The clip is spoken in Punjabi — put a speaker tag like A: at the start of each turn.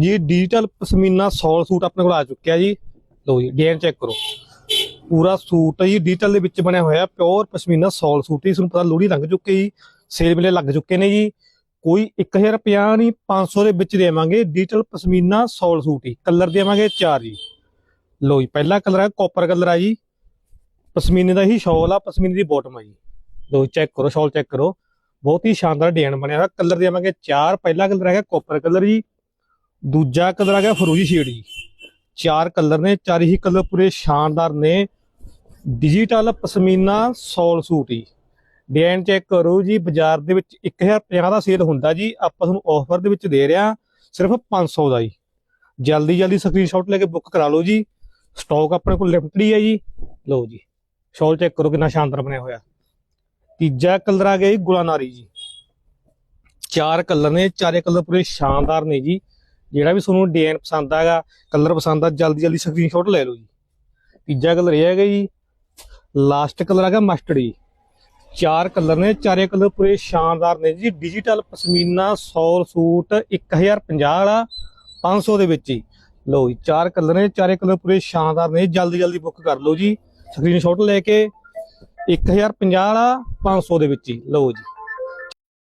A: ਜੀ ਡਿਜੀਟਲ ਪਸ਼ਮੀਨਾ ਸੌਲ ਸੂਟ ਆਪਣੇ ਕੋਲ ਆ ਚੁੱਕਿਆ ਜੀ। ਲਓ ਜੀ ਡਿਜ਼ਾਈਨ ਚੈੱਕ ਕਰੋ। ਪੂਰਾ ਸੂਟ ਜੀ ਡਿਜੀਟਲ ਦੇ ਵਿੱਚ ਬਣਿਆ ਹੋਇਆ ਪਿਓਰ ਪਸ਼ਮੀਨਾ ਸੌਲ ਸੂਟ ਜੀ, ਤੁਹਾਨੂੰ ਪਤਾ ਲੋਹੜੀ ਲੰਘ ਚੁੱਕੀ ਜੀ ਸੇਲ ਵੇਲੇ ਲੱਗ ਚੁੱਕੇ ਨੇ ਜੀ। ਕੋਈ 1050 ਨਹੀਂ 500 ਦੇ ਵਿੱਚ ਦੇਵਾਂਗੇ ਡਿਜੀਟਲ ਪਸ਼ਮੀਨਾ ਸੌਲ ਸੂਟ ਹੀ ਕਲਰ ਦੇਵਾਂਗੇ ਚਾਰ ਜੀ। ਲੋ ਜੀ, ਪਹਿਲਾ ਕਲਰ ਹੈ ਕਾਪਰ ਕਲਰ ਆ ਜੀ। ਪਸ਼ਮੀਨੇ ਦਾ ਹੀ ਸ਼ਾਲ ਆ, ਪਸ਼ਮੀਨੇ ਦੀ ਬਾਟਮ ਆ ਜੀ। ਲਓ ਚੈੱਕ ਕਰੋ, ਸ਼ਾਲ ਚੈੱਕ ਕਰੋ। ਬਹੁਤ ਹੀ ਸ਼ਾਨਦਾਰ ਡਿਜ਼ਾਈਨ ਬਣਿਆ ਹੋਇਆ। ਕਲਰ ਦੇਵਾਂਗੇ ਚਾਰ, ਪਹਿਲਾ ਕਲਰ ਹੈਗਾ ਕਾਪਰ ਕਲਰ ਜੀ। ਦੂਜਾ ਕਲਰ ਆ ਗਿਆ ਫਰੋਜੀ ਸ਼ੇਡ ਜੀ। ਚਾਰ ਕਲਰ ਨੇ, ਚਾਰ ਹੀ ਕਲਰ ਪੂਰੇ ਸ਼ਾਨਦਾਰ ਨੇ। ਡਿਜੀਟਲ ਪਸ਼ਮੀਨਾ ਸੌਲ ਸੂਟ ਜੀ। ਡਿਜ਼ਾਈਨ ਚੈੱਕ ਕਰੋ ਜੀ, ਬਾਜ਼ਾਰ ਦੇ ਵਿੱਚ 1050 ਦਾ ਸੇਲ ਹੁੰਦਾ ਜੀ। ਆਪਾਂ ਤੁਹਾਨੂੰ ਆਫਰ ਦੇ ਵਿੱਚ ਦੇ ਰਿਹਾ, ਸਿਰਫ 500 ਦਾ ਜੀ। ਜਲਦੀ ਜਲਦੀ ਸਕਰੀਨਸ਼ਾਟ ਲੈ ਕੇ ਬੁੱਕ ਕਰਾ ਲਓ ਜੀ। ਸਟਾਕ ਆਪਣੇ ਕੋਲ ਲਿਮਟਡ ਹੀ ਹੈ ਜੀ। ਲਓ ਜੀ ਸ਼ਾਲ ਚੈੱਕ ਕਰੋ ਕਿੰਨਾ ਸ਼ਾਨਦਾਰ ਬਣਿਆ ਹੋਇਆ। ਤੀਜਾ ਕਲਰ ਆ ਗਿਆ ਜੀ ਗੁਲਾਨਾਰੀ ਜੀ। ਚਾਰ ਕਲਰ ਨੇ, ਚਾਰੇ ਕਲਰ ਪੂਰੇ ਸ਼ਾਨਦਾਰ ਨੇ ਜੀ। ਜਿਹੜਾ ਵੀ ਤੁਹਾਨੂੰ ਡਿਜ਼ਾਈਨ ਪਸੰਦ ਆਗਾ ਕਲਰ ਪਸੰਦ ਆ, ਜਲਦੀ ਜਲਦੀ ਸਕਰੀਨਸ਼ਾਟ ਲੈ ਲਓ ਜੀ। ਤੀਜਾ ਕਲਰ ਇਹ ਹੈਗਾ ਜੀ ਲਾਸਟ ਕਲਰ ਹੈਗਾ ਮਸਟਰਡ ਜੀ। ਚਾਰ ਕਲਰ ਨੇ, ਚਾਰੇ ਕਲਰ ਪੂਰੇ ਸ਼ਾਨਦਾਰ ਨੇ ਜੀ। ਡਿਜੀਟਲ ਪਸ਼ਮੀਨਾ ਸੌਲ ਸੂਟ 1050 ਵਾਲਾ 500 ਦੇ ਵਿੱਚ ਹੀ ਲਓ ਜੀ, ਚਾਰ ਕਲਰ ਨੇ, ਚਾਰੇ ਕਲਰ ਪੂਰੇ ਸ਼ਾਨਦਾਰ ਨੇ। ਜਲਦੀ ਜਲਦੀ ਬੁੱਕ ਕਰ ਲਓ ਜੀ। ਸਕਰੀਨਸ਼ਾਟ ਲੈ ਕੇ 1050 ਵਾਲਾ 500 ਦੇ ਵਿੱਚ ਹੀ ਲਓ ਜੀ।